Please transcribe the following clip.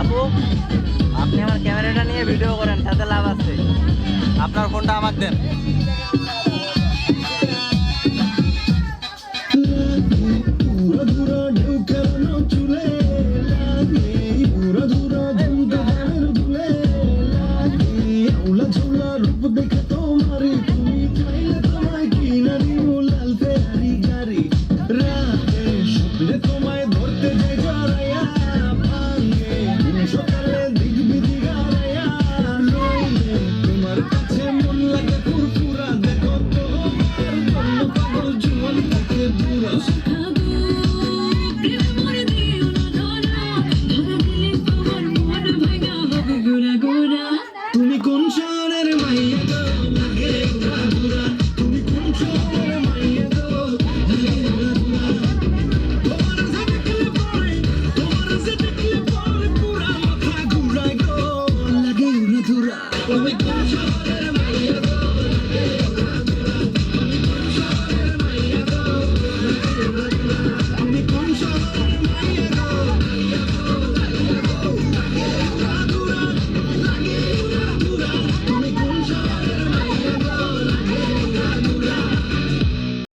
আপু আপনি আমার ক্যামেরাটা নিয়ে ভিডিও করেন তাতে লাভ আছে। আপনার ফোনটা আমার দেন। Ventura. When we go to the mayor,